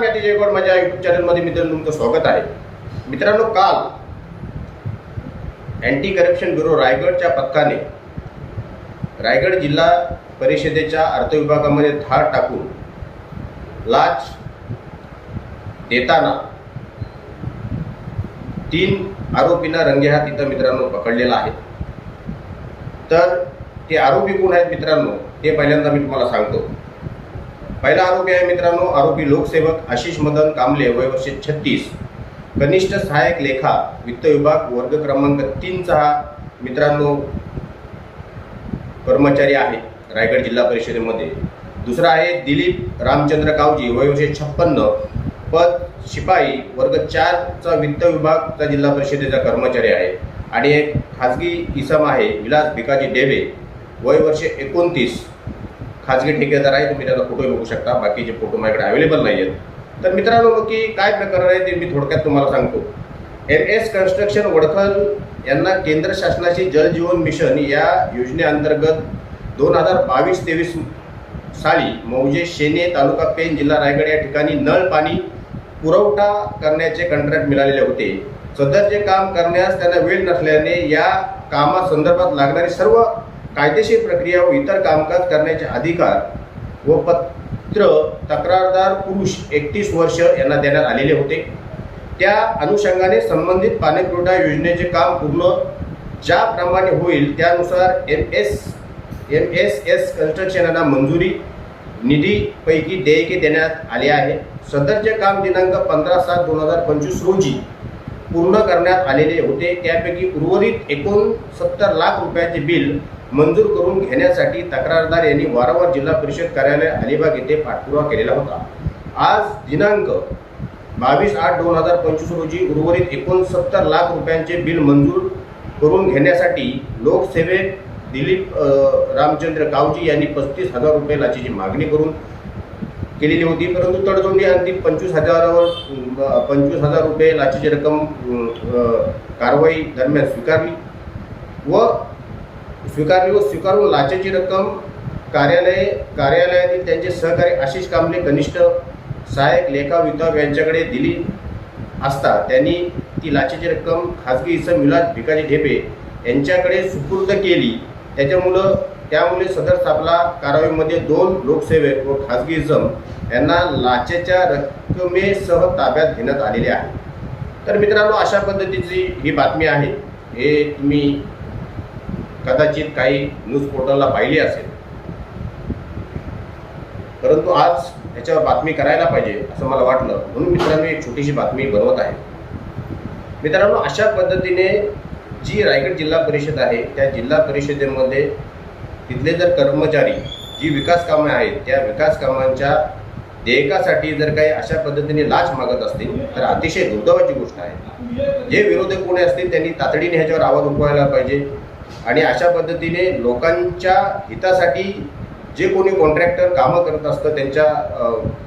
नमस्कार मी अतिशय जयगौड माझ्या युट्यूब चॅनलमध्ये मित्रांनो तुमचं स्वागत आहे. मित्रांनो काल अँटी करप्शन ब्युरो रायगडच्या पथकाने रायगड जिल्हा परिषदेच्या अर्थविभागामध्ये धाड टाकून लाच देताना तीन आरोपींना रंगेहात इथं मित्रांनो पकडलेला आहे. तर ते आरोपी कोण आहेत मित्रांनो ते पहिल्यांदा मी तुम्हाला सांगतो. पहिला आरोपी आहे मित्रांनो आरोपी लोकसेवक आशिष मदन कांबले वय वर्ष छत्तीस. कनिष्ठ सहाय्यक लेखा वित्त विभाग वर्ग क्रमांक तीनचा हा मित्रांनो कर्मचारी आहे रायगड जिल्हा परिषदेमध्ये. दुसरा आहे दिलीप रामचंद्र कावजी वय वर्ष छप्पन्न. पद शिपाई वर्ग चारचा वित्त विभागचा जिल्हा परिषदेचा कर्मचारी आहे. आणि एक खाजगी इसम आहे विलास भिकाजी डेवे वय वर्ष एकोणतीस. खाजगी ठेकेदार आहे तुम्ही त्याचा फोटो बघू शकता. बाकीचे फोटो माझ्याकडे अवेलेबल नाही आहेत तर मित्रांनो की काय प्रकरण आहे ते मी थोडक्यात तुम्हाला सांगतो. एम एस कन्स्ट्रक्शन वडखल यांना केंद्र शासनाची जल जीवन मिशन या योजनेअंतर्गत दोन हजार बावीस तेवीस साली मौजे शेने तालुका पेन जिल्हा रायगड या ठिकाणी नळ पाणी पुरवठा करण्याचे कंत्राट मिळालेले होते. सदरचे काम करण्यास त्यांना वेळ नसल्याने या कामासंदर्भात लागणारी सर्व कायदेशीर प्रक्रिया व इतर कामकाज करण्याचे अधिकार व पत्र तक्रारदार पुरुष एकतीस वर्ष यांना देण्यात आलेले होते. त्या अनुषंगाने संबंधित पाणीपुरवठा योजनेचे काम पूर्ण ज्याप्रमाणे होईल त्यानुसार M S M S S कन्स्ट्रक्शनला मंजुरी निधीपैकी देयके देण्यात आले आहे. सदरचे काम दिनांक पंधरा सात दोन हजार पंचवीस रोजी पूर्ण करण्यात आलेले होते. त्यापैकी उर्वरित एकोणसत्तर लाख रुपयाचे बिल मंजूर करून घेण्यासाठी तक्रारदार यांनी वारंवार जिल्हा परिषद कार्यालय अलिबाग येथे पाठपुरावा केलेला होता. आज दिनांक बावीस आठ दोन हजार पंचवीस रोजी उर्वरित एकोणसत्तर लाख रुपयांचे बिल मंजूर करून घेण्यासाठी लोकसेवेत दिलीप रामचंद्र कावजी यांनी पस्तीस हजार रुपये लाचेची मागणी करून केलेली होती. परंतु तडजोडी अंतिम पंचवीस हजारावर पंचवीस हजार रुपये लाचेची रक्कम कारवाई दरम्यान स्वीकारली व स्वीकारली व स्वीकारून लाचेची रक्कम कार्यालय कार्यालयातील त्यांचे सहकारी आशिष कांबळे कनिष्ठ सहाय्यक लेखा विभाग यांच्याकडे दिली असता त्यांनी ती लाचेची रक्कम खाजगी इसम विलास भिकाजी ढेपे यांच्याकडे सुपूर्द केली. त्याच्यामुळं त्यामुळे सदर स्थापना कारवाईमध्ये दोन लोकसेवक व खाजगी इसम यांना लाचेच्या रक्कमेसह ताब्यात घेण्यात आलेले आहे. तर मित्रांनो अशा पद्धतीची ही बातमी आहे. हे तुम्ही कदाचित काही न्यूज पोर्टलला पाहिली असेल. परंतु आज याच्यावर बातमी करायला पाहिजे असं मला वाटलं. म्हणून मित्रांनो एक छोटीशी बातमी बनवत आहे. मित्रांनो अशा पद्धतीने जी रायगड जिल्हा परिषद आहे त्या जिल्हा परिषदेमध्ये तिथले जर कर्मचारी जी विकास कामे आहेत त्या विकास कामांच्या देयकासाठी जर काही अशा पद्धतीने लाच मागत असतील तर अतिशय दुर्दैवाची गोष्ट आहे. जे विरोधक कोणी असतील त्यांनी तातडीने ह्याच्यावर आवाज उठवायला पाहिजे. आणि अशा पद्धतीने लोकांच्या हितासाठी जे कोणी कॉन्ट्रॅक्टर कामं करत असतं त्यांच्या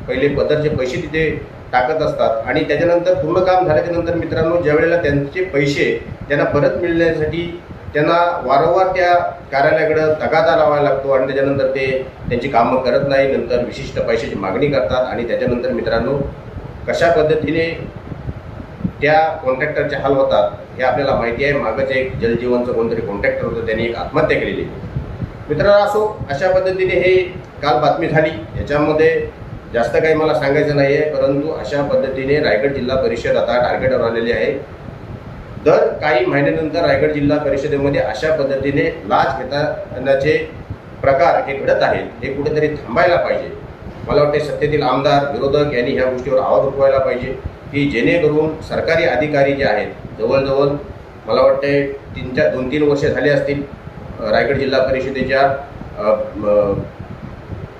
पहिले पदरचे पैसे तिथे टाकत असतात आणि त्याच्यानंतर पूर्ण काम झाल्याच्यानंतर मित्रांनो ज्या वेळेला त्यांचे पैसे त्यांना परत मिळण्यासाठी त्यांना वारंवार त्या कार्यालयाकडं तगादा लावायला लागतो आणि त्याच्यानंतर ते त्यांची कामं करत नाही नंतर विशिष्ट पैशाची मागणी करतात आणि त्याच्यानंतर मित्रांनो कशा पद्धतीने त्या कॉन्ट्रॅक्टरचे हाल होतात हे आपल्याला माहिती आहे. मागचं एक जलजीवनचं कोणतरी कॉन्ट्रॅक्टर होतं त्यांनी एक आत्महत्या केलेली. मित्रांनो असो अशा पद्धतीने हे काल बातमी झाली. याच्यामध्ये जास्त काही मला सांगायचं नाही आहे परंतु अशा पद्धतीने रायगड जिल्हा परिषद आता टार्गेटवर आलेली आहे. दर काही महिन्यानंतर रायगड जिल्हा परिषदेमध्ये अशा पद्धतीने लाच घेतानाचे प्रकार हे घडत आहेत हे कुठेतरी थांबायला पाहिजे. मला वाटते सत्तेतील आमदार विरोधक यांनी ह्या गोष्टीवर आवाज उठवायला पाहिजे. की जेणेकरून सरकारी अधिकारी जे आहेत जवळजवळ मला वाटते तीन चार दोन तीन वर्षे झाले असतील रायगड जिल्हा परिषदेच्या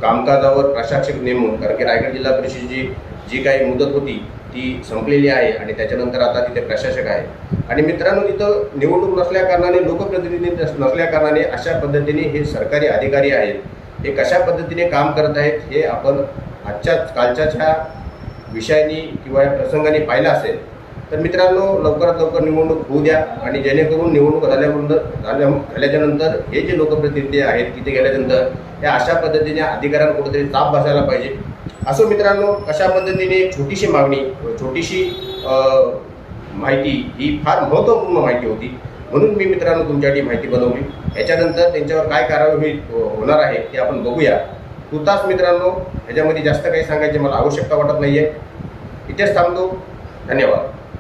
कामकाजावर प्रशासक नेमून कारण की रायगड जिल्हा परिषदेची जी काही मुदत होती ती संपलेली आहे आणि त्याच्यानंतर आता तिथे प्रशासक आहे. आणि मित्रांनो तिथं निवडणूक नसल्याकारणाने लोकप्रतिनिधी नसल्याकारणाने अशा पद्धतीने हे सरकारी अधिकारी आहेत. हे कशा पद्धतीने काम करत आहेत हे आपण आजच्या कालच्याच्या विषयांनी किंवा या प्रसंगाने पाहिला असेल तर मित्रांनो लवकरात लवकर निवडणूक होऊ द्या आणि जेणेकरून निवडणूक झाल्यानंतर झाल्या झाल्याच्यानंतर हे जे लोकप्रतिनिधी आहेत तिथे गेल्यानंतर हे अशा पद्धतीने अधिकाऱ्यांना कुठेतरी चाप बसायला पाहिजे. असो मित्रांनो कशा पद्धतीने छोटीशी मागणी छोटीशी माहिती ही फार महत्त्वपूर्ण माहिती होती. म्हणून मी मित्रांनो तुमच्यासाठी माहिती बनवली. याच्यानंतर त्यांच्यावर काय कारवाई हो, होणार आहे ते आपण बघूया. तुर्तास मित्रांनो ह्याच्यामध्ये जास्त काही सांगायची मला आवश्यकता वाटत नाही आहे इथेच थांबतो. धन्यवाद.